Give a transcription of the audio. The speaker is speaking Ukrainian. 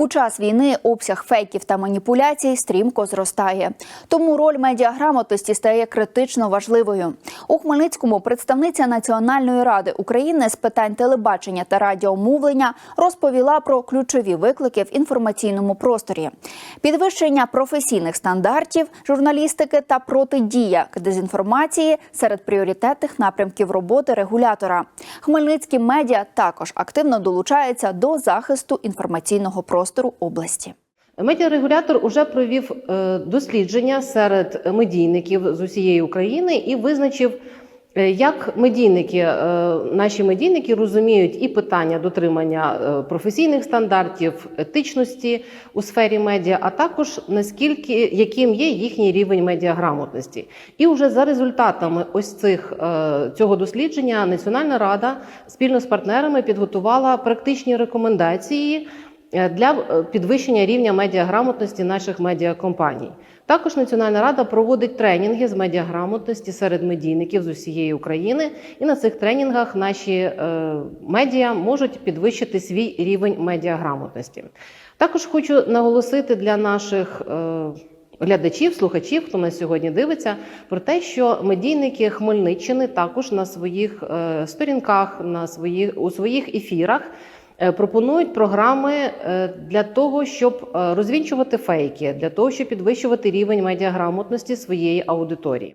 У час війни обсяг фейків та маніпуляцій стрімко зростає. Тому роль медіаграмотності стає критично важливою. У Хмельницькому представниця Національної ради України з питань телебачення та радіомовлення розповіла про ключові виклики в інформаційному просторі: підвищення професійних стандартів журналістики та протидія дезінформації серед пріоритетних напрямків роботи регулятора. Хмельницькі медіа також активно долучаються до захисту інформаційного простору області. Медіарегулятор уже провів е, дослідження серед медійників з усієї України і визначив, е, як медійники, е, наші медійники розуміють і питання дотримання професійних стандартів, етичності у сфері медіа, а також наскільки яким є їхній рівень медіаграмотності. І вже за результатами ось цих цього дослідження Національна рада спільно з партнерами підготувала практичні рекомендації. Е, для е, підвищення рівня медіаграмотності наших медіакомпаній. Також Національна рада проводить тренінги з медіаграмотності серед медійників з усієї України, і на цих тренінгах наші е, медіа можуть підвищити свій рівень медіаграмотності. Також хочу наголосити для наших е, глядачів, слухачів, хто нас сьогодні дивиться, про те, що медійники Хмельниччини також на своїх е, сторінках, на своїх у своїх ефірах. Е, Пропонують програми е, для того, щоб е, розвінчувати фейки, для того, щоб підвищувати рівень медіаграмотності своєї аудиторії.